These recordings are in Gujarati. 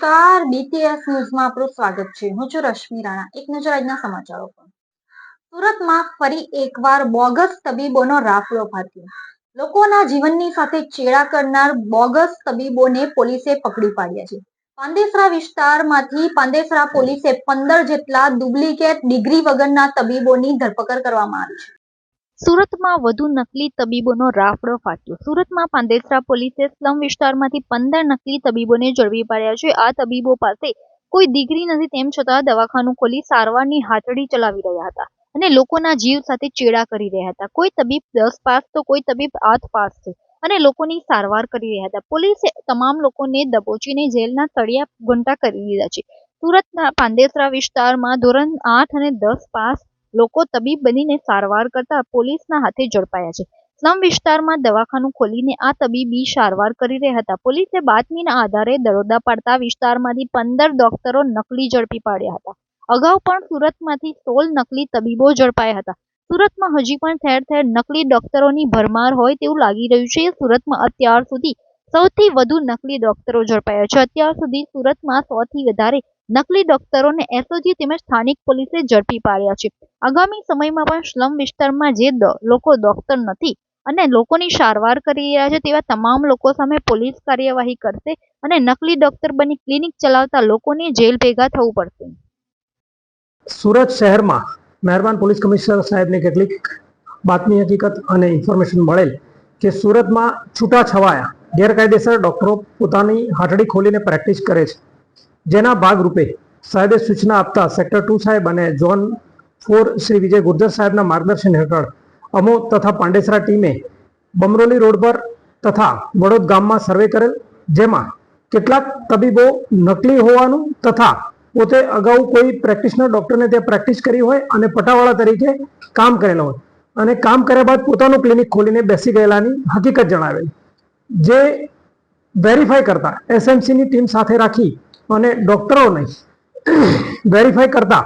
નમસ્કાર બીટીએસ ન્યૂઝમાં આપનું સ્વાગત છે. હું છું રશ્મિ રાણા. એક નજર આજના સમાચારો પર. સુરતમાં ફરી એકવાર બોગસ તબીબોનો રાફડો ફાટ્યો. લોકોના જીવનની સાથે ચેડા કરનાર બોગસ તબીબોને પોલીસે પકડી પાડ્યા છે. પાંદેસરા વિસ્તારમાંથી પાંદેસરા પોલીસે પંદર જેટલા ડુપ્લિકેટ ડિગ્રી વગરના તબીબોની ધરપકડ કરવામાં આવી છે. સુરતમાં વધુ નકલી તબીબોનો રાફડો ફાટ્યો. સુરતમાં પાંદેસરા પોલીસે સ્લમ વિસ્તારમાંથી પંદર નકલી તબીબોને ઝડપી પાડ્યા છે. આ તબીબો પાસે કોઈ ડિગ્રી નથી, તેમ છતાં દવાખાનું ખોલી સારવારની હાથડી ચલાવી રહ્યા હતા અને લોકોના જીવ સાથે ચેડા કરી રહ્યા હતા. કોઈ તબીબ દસ પાસ તો કોઈ તબીબ આઠ પાસ છે અને લોકોની સારવાર કરી રહ્યા હતા. પોલીસે તમામ લોકોને દબોચીને જેલના તળિયા ઘંટા કરી દીધા છે. સુરતના પાંદેસરા વિસ્તારમાં ધોરણ આઠ અને દસ પાસ લોકો તબીબ બનીને સારવાર કરતા પોલીસના હાથે ઝડપાયા છે. સ્લમ વિસ્તારમાં દવાખાનું ખોલીને આ તબીબી સારવાર કરી રહ્યા હતા. પોલીસે બાતમીના આધારે દરોડા પાડતા વિસ્તારમાંથી પંદર ડોક્ટરો નકલી ઝડપી પાડ્યા હતા. અગાઉ પણ સુરતમાંથી સોળ નકલી તબીબો ઝડપાયા હતા. સુરતમાં હજી પણ ઠેર ઠેર નકલી ડોક્ટરોની ભરમાર હોય તેવું લાગી રહ્યું છે. સુરતમાં અત્યાર સુધી સૌથી વધુ નકલી ડોક્ટરો ઝડપાયા છે. અત્યાર સુધી સુરતમાં સૌથી વધારે નકલી ડોક્ટરોને એસઓજી તેમજ સ્થાનિક પોલીસે ઝડપી પાડ્યા છે. આગામી સમયમાં પણ સ્લમ વિસ્તારમાં જે લોકો ડોક્ટર નથી અને લોકોની સારવાર કરી રહ્યા છે તેવા તમામ લોકો સામે પોલીસ કાર્યવાહી કરશે અને નકલી ડોક્ટર બની ક્લિનિક ચલાવતા લોકોને જેલ ભેગા થવું પડશે. સુરત શહેરમાં મહેરબાન પોલીસ કમિશનર સાહેબને કેટલીક બાતમી હકીકત અને ઇન્ફોર્મેશન મળેલ કે સુરતમાં છૂટા છવાયા ગેરકાયદેસર ડોક્ટરો પોતાની હાથડી ખોલીને પ્રેક્ટિસ કરે છે. જેના ભાગરૂપે સાહેબે સૂચના આપતા સેક્ટર ટુ સાહેબ અને ઝોન ફોર શ્રી વિજય ગુર્જર સાહેબના માર્ગદર્શન હેઠળ અમો તથા પાંડેસરા ટીમે બમરોલી રોડ પર તથા વડોદ ગામમાં સર્વે કરેલ, જેમાં કેટલાક તબીબો નકલી હોવાનું તથા પોતે અગાઉ કોઈ પ્રેક્ટિશનર ડોક્ટરને ત્યાં પ્રેક્ટિસ કરી હોય અને પટાવાળા તરીકે કામ કરેલા હોય. અને કામ કર્યા બાદ પોતાનું ક્લિનિક ખોલીને બેસી ગયેલાની હકીકત જણાવેલી. જે વેરીફાઈ કરતા એસએમસીની ટીમ સાથે રાખી અને ડોક્ટરોને વેરીફાઈ કરતા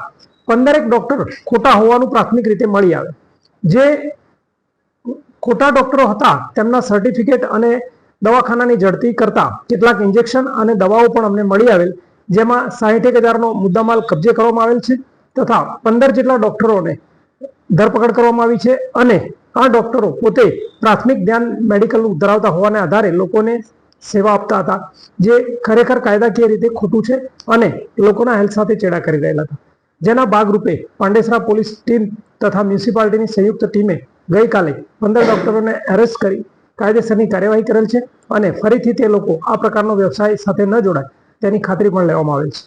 પંદરેક ડોક્ટર ખોટા હોવાનું પ્રાથમિક રીતે મળી આવે. જે ખોટા ડોક્ટરો હતા, તેમના સર્ટિફિકેટ અને દવાખાનાની ઝડપી કરતા કેટલાક ઇન્જેક્શન અને દવાઓ પણ અમને મળી આવેલ, જેમાં સાહીઠેક હજારનો મુદ્દામાલ કબજે કરવામાં આવેલ છે તથા પંદર જેટલા ડોક્ટરોને ધરપકડ કરવામાં આવી છે અને આ ડોક્ટરો પોતે પ્રાથમિક ધ્યાન મેડિકલનું ધરાવતા હોવાને આધારે લોકોને સેવા આપતા હતા. જે ખરેખર કાયદાકીય રીતે ખોટું છે અને લોકોના હેલ્થ સાથે ચેડા કરી રહેલા હતા. જેના ભાગરૂપે પાંડેસરા પોલીસ ટીમ તથા મ્યુનિસિપાલિટીની સંયુક્ત ટીમે ગઈકાલે પંદર ડોક્ટરોને એરેસ્ટ કરી કાયદેસરની કાર્યવાહી કરેલ છે અને ફરીથી તે લોકો આ પ્રકારનો વ્યવસાય સાથે ન જોડાય તેની ખાતરી પણ લેવામાં આવેલ છે.